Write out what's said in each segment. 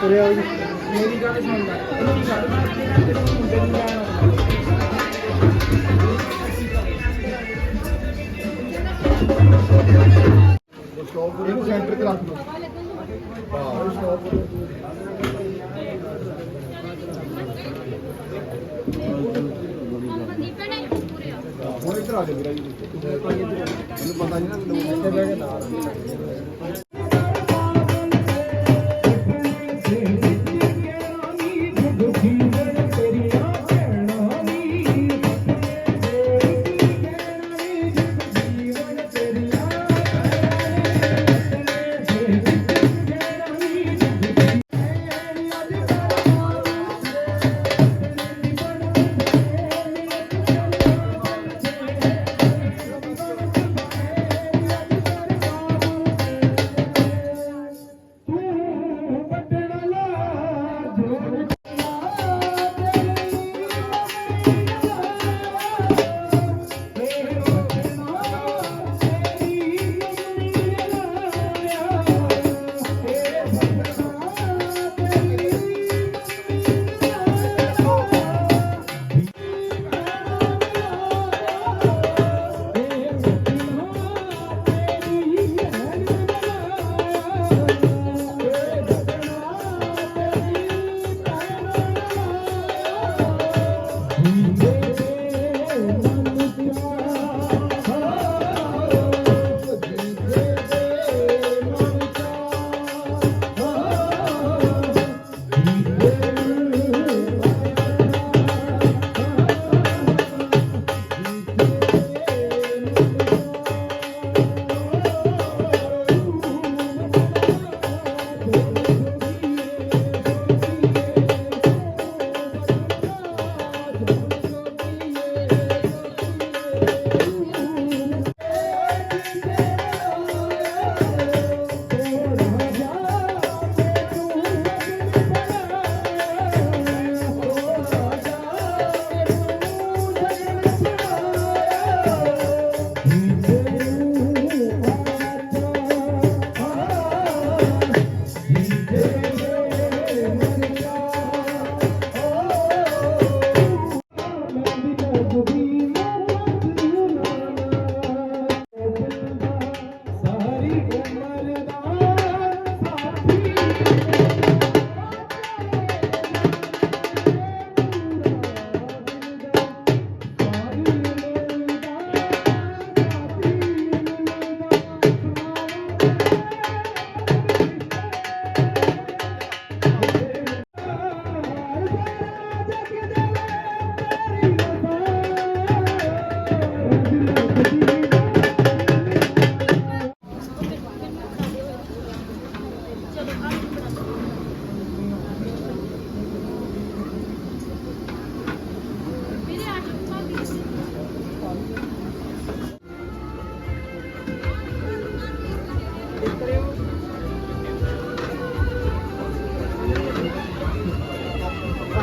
ਕਰਿਆ ਜੀ ਮੇਰੀ ਗੱਲ ਸੁਣ ਲੈ ਮੇਰੀ ਗੱਲ ਸੁਣ ਲੈ ਤੇਰੇ ਮੁੰਡੇ ਨੂੰ ਲੈਣਾ ਸਟਾਪ ਇਹਨੂੰ ਸੈਂਟਰ ਤੇ ਰੱਖ ਲਓ। ਹਾਂ ਸਟਾਪ ਆ ਜਾ ਵੀਰਾ ਜੀ। ਮੈਨੂੰ ਪਤਾ ਨਹੀਂ ਨਾ ਇੱਥੇ ਬਹਿ ਕੇ ਨਾਲ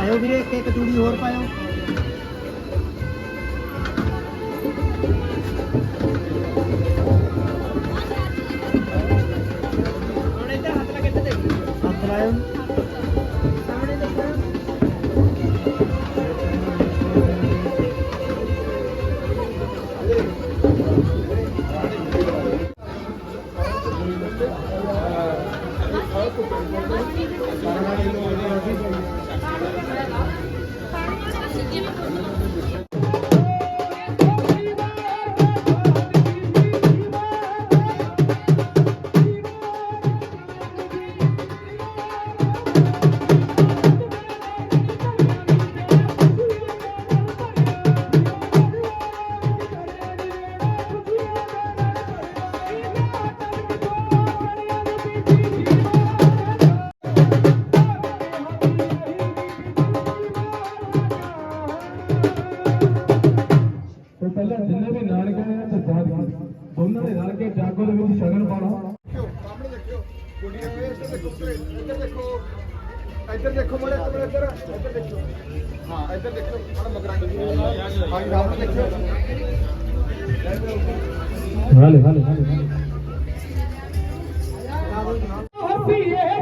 ਪਾਇਓ ਵੀਰੇ ਇੱਕ ਇੱਕ ਚੂੜੀ ਹੋਰ ਪਾਇਓ। ਹੁਣ ਹੱਥ ਲਾਇਓ। ਸਾਹਮਣੇ ਦੇਖੋ ਕੇ ਜਾਗੋ ਦੇ ਵਿੱਚ ਸ਼ਗਨ ਪਾਉਣਾ। ਸਾਹਮਣੇ ਦੇਖਿਓ ਇਹ ਇੱਧਰ ਦੇਖੋ ਇੱਧਰ ਦੇਖੋ ਇੱਧਰ ਦੇਖੋ ਮੜੇ ਇੱਧਰ ਇੱਧਰ ਇੱਧਰ ਦੇਖੋ ਹਾਂ ਇੱਧਰ ਦੇਖੋ ਮੜਾ ਮਗਰਾਂ ਹਾਂਜੀ ਸਾਹਮਣੇ ਦੇਖਿਓ। ਹਾਲੇ ਹਾਲੇ ਹਾਲੇ। ਜਾਗੋ